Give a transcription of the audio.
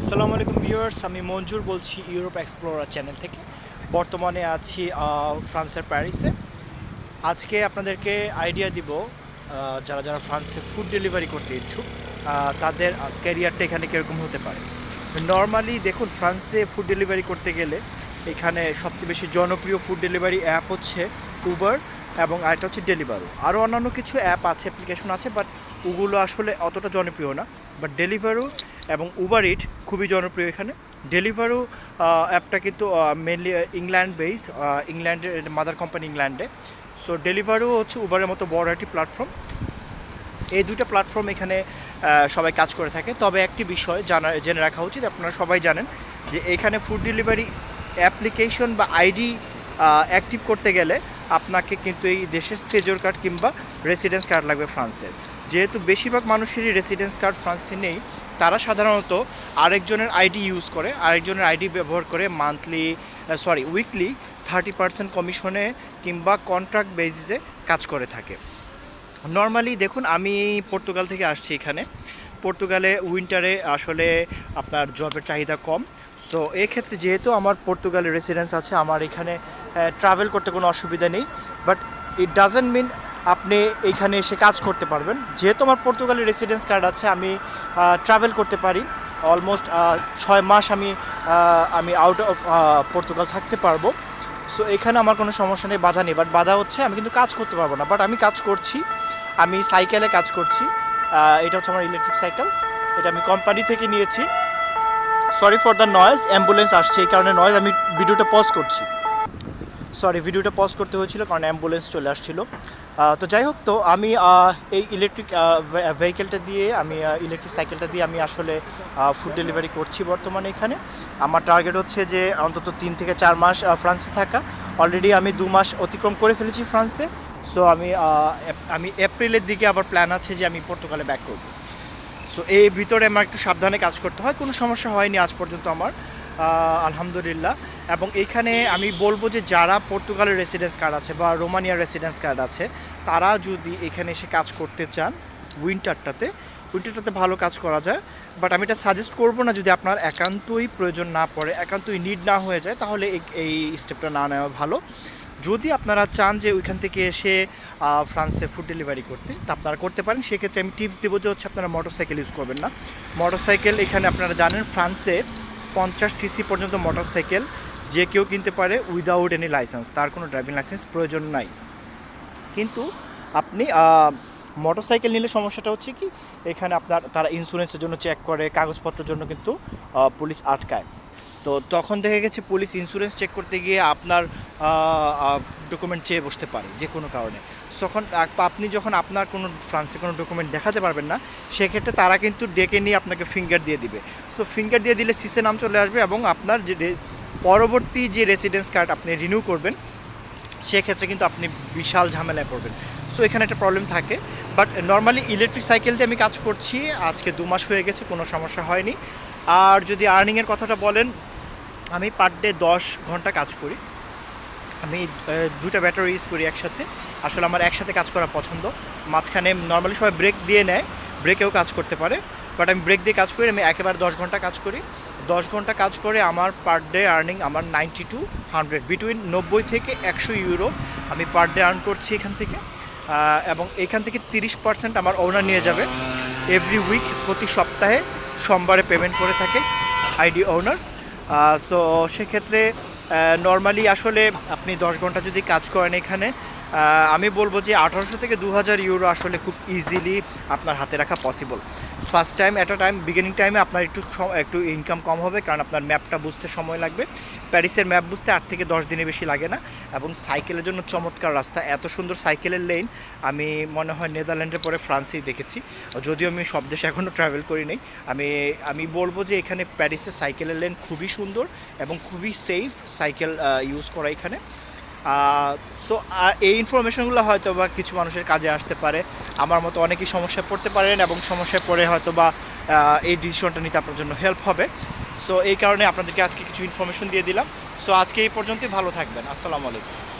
আসসালামু আলাইকুম ভিউয়ার্স, আমি মঞ্জুর বলছি ইউরোপ এক্সপ্লোরার চ্যানেল থেকে। বর্তমানে আছি ফ্রান্সের প্যারিসে। আজকে আপনাদেরকে আইডিয়া দিব যারা যারা ফ্রান্সে ফুড ডেলিভারি করতে ইচ্ছুক তাদের ক্যারিয়ারটা এখানে কীরকম হতে পারে। নর্মালি দেখুন, ফ্রান্সে ফুড ডেলিভারি করতে গেলে এখানে সবচেয়ে বেশি জনপ্রিয় ফুড ডেলিভারি অ্যাপ হচ্ছে উবার এবং আরেকটা হচ্ছে ডেলিভারো আরও অন্যান্য কিছু অ্যাপ আছে অ্যাপ্লিকেশন আছে বাট ওগুলো আসলে অতটা জনপ্রিয় না। বাট ডেলিভারো এবং উবার ইট খুবই জনপ্রিয় এখানে। ডেলিভারো অ্যাপটা কিন্তু মেনলি ইংল্যান্ড বেস ইংল্যান্ডের মাদার কোম্পানি ইংল্যান্ডে সো ডেলিভারো হচ্ছে উবারের মতো বড় একটি প্ল্যাটফর্ম এই দুটো প্ল্যাটফর্ম এখানে সবাই কাজ করে থাকে। তবে একটি বিষয় জানা, জেনে রাখা উচিত, আপনারা সবাই জানেন যে এখানে ফুড ডেলিভারি অ্যাপ্লিকেশন বা আইডি অ্যাক্টিভ করতে গেলে আপনাকে কিন্তু এই দেশের সেজর কার্ড কিংবা রেসিডেন্স কার্ড লাগবে ফ্রান্সের যেহেতু বেশিরভাগ মানুষেরই রেসিডেন্স কার্ড ফ্রান্সে নেই তারা সাধারণত আরেকজনের আইডি ইউজ করে, আরেকজনের আইডি ব্যবহার করে monthly sorry weekly thirty percent কমিশনে কিংবা কন্ট্রাক্ট বেসিসে কাজ করে থাকে। নর্মালি দেখুন, আমি পর্তুগাল থেকে আসছি এখানে। পর্তুগালে উইন্টারে আসলে আপনার জবের চাহিদা কম। সো এক্ষেত্রে যেহেতু আমার পর্তুগালে রেসিডেন্স আছে, আমার এখানে ট্রাভেল করতে কোনো অসুবিধা নেই। বাট ইট ডাজেন্ট মিন আপনি এইখানে এসে কাজ করতে পারবেন। যেহেতু আমার পর্তুগালের রেসিডেন্স কার্ড আছে, আমি ট্রাভেল করতে পারি। অলমোস্ট ছয় মাস আমি আমি আউট অফ পর্তুগাল থাকতে পারব। সো এখানে আমার কোনো সমস্যা নেই, বাধা নেই। বাট বাধা হচ্ছে, আমি কিন্তু কাজ করতে পারব না। বাট আমি কাজ করছি, আমি সাইকেলে কাজ করছি। এটা হচ্ছে আমার ইলেকট্রিক সাইকেল এটা আমি কোম্পানি থেকে নিয়েছি। Sorry for the noise ambulance আসছে। এই কারণে নয়েজ আমি ভিডিওটা পজ করছি। সরি ভিডিওটা পজ করতে হয়েছিল, কারণ অ্যাম্বুলেন্স চলে আসছিল। তো যাই হোক, তো আমি এই ইলেকট্রিক ভেহিকেলটা দিয়ে, আমি ইলেকট্রিক সাইকেলটা দিয়ে আমি আসলে ফুড ডেলিভারি করছি বর্তমানে এখানে। আমার টার্গেট হচ্ছে যে, অন্তত তিন থেকে চার মাস ফ্রান্সে থাকা। অলরেডি আমি দু মাস অতিক্রম করে ফেলেছি ফ্রান্সে সো আমি আমি এপ্রিলের দিকে আবার প্ল্যান আছে যে, আমি পর্তুগালে ব্যাক করব। সো এই ভিতরে আমার একটু সাবধানে কাজ করতে হয়, কোনো সমস্যা হয়নি আজ পর্যন্ত আমার। আলহামদুলিল্লাহ। এবং এইখানে আমি বলব যে যারা পর্তুগালের রেসিডেন্স কার্ড আছে বা রোমানিয়ার রেসিডেন্স কার্ড আছে, তারা যদি এখানে এসে কাজ করতে চান উইন্টারটাতে উইন্টারটাতে ভালো কাজ করা যায়। বাট আমি এটা সাজেস্ট করব না যদি আপনার একান্তই প্রয়োজন না পড়ে, একান্তই নিড না হয়ে যায়, তাহলে এই- স্টেপটা না নেওয়া ভালো। যদি আপনারা চান যে ওইখান থেকে এসে ফ্রান্সে ফুড ডেলিভারি করতে, তা আপনারা করতে পারেন। সেক্ষেত্রে আমি টিপস দেবো যে হচ্ছে আপনারা মোটরসাইকেল ইউজ করবেন না। মোটরসাইকেল এখানে আপনারা জানেন, ফ্রান্সে পঞ্চাশ সিসি পর্যন্ত মোটর সাইকেল যে কেউ কিনতে পারে উইদাউট এনি লাইসেন্স তার কোনো ড্রাইভিং লাইসেন্স প্রয়োজন নাই। কিন্তু আপনি মোটর সাইকেল নিলে সমস্যাটা হচ্ছে কি, এখানে আপনার, তারা ইন্স্যুরেন্সের জন্য চেক করে, কাগজপত্রের জন্য কিন্তু পুলিশ আটকায়। তো তখন দেখা গেছে পুলিশ ইন্স্যুরেন্স চেক করতে গিয়ে আপনার ডকুমেন্ট চেয়ে বসতে পারে যে কোনো কারণে। তখন আপ- আপনি যখন আপনার কোনো ফ্রান্সে কোনো ডকুমেন্ট দেখাতে পারবেন না, সেক্ষেত্রে তারা কিন্তু ডেকে নিয়ে আপনাকে ফিঙ্গার দিয়ে দিবে। সো ফিঙ্গার দিয়ে দিলে সিসে নাম চলে আসবে এবং আপনার যে পরবর্তী যে রেসিডেন্স কার্ড আপনি রিনিউ করবেন, সেক্ষেত্রে কিন্তু আপনি বিশাল ঝামেলায় পড়বেন। সো এখানে একটা প্রবলেম থাকে। বাট নর্মালি ইলেকট্রিক সাইকেল দিয়ে আমি কাজ করছি, আজকে দু মাস হয়ে গেছে, কোনো সমস্যা হয়নি। আর যদি আর্নিংয়ের কথাটা বলেন আমি পার ডে দশ ঘণ্টা কাজ করি। আমি দুটা ব্যাটারি ইউজ করি একসাথে। আসলে আমার একসাথে কাজ করা পছন্দ। মাঝখানে নর্মালি সবাই ব্রেক দিয়ে নেয় ব্রেকেও কাজ করতে পারে। বাট আমি ব্রেক দিয়ে কাজ করি, আমি একেবারে দশ ঘণ্টা কাজ করি। দশ ঘণ্টা কাজ করে আমার পার ডে আর্নিং আমার নাইনটি টু হান্ড্রেড বিটুইন নব্বই থেকে একশো ইউরো আমি পার ডে আর্ন করছি এখান থেকে। এবং এখান থেকে তিরিশ পার্সেন্ট আমার ওনার নিয়ে যাবে। এভরি উইক প্রতি সপ্তাহে সোমবারে পেমেন্ট করে থাকে আইডি ওনার সো সেক্ষেত্রে নর্মালি আসলে আপনি দশ ঘণ্টা যদি কাজ করেন এখানে আমি বলব যে আঠারোশো থেকে দু হাজার ইউরো আসলে খুব ইজিলি আপনার হাতে রাখা possible first time at time beginning টাইমে আপনার একটু একটু ইনকাম কম হবে কারণ আপনার ম্যাপটা বুঝতে সময় লাগবে। প্যারিসের ম্যাপ বুঝতে আট থেকে দশ দিনে বেশি লাগে না এবং সাইকেলের জন্য চমৎকার রাস্তা। এত সুন্দর সাইকেলের লেন আমি মনে হয় নেদারল্যান্ডের পরে ফ্রান্সেই দেখেছি। যদিও আমি সব দেশে এখনও ট্রাভেল করি নাই। আমি আমি বলব যে এখানে প্যারিসের সাইকেলের লেন খুবই সুন্দর এবং খুবই সেফ সাইকেল ইউজ করা এখানে। সো এই ইনফরমেশনগুলো হয়তো বা কিছু মানুষের কাজে আসতে পারে। আমার মতো অনেকেই সমস্যায় পড়তে পারেন এবং সমস্যায় পড়ে হয়তো বা এই ডিসিশনটা নিতে আপনার জন্য হেল্প হবে। সো এই কারণে আপনাদেরকে আজকে কিছু ইনফরমেশন দিয়ে দিলাম। সো আজকে এই পর্যন্তই। ভালো থাকবেন। আসসালামু আলাইকুম।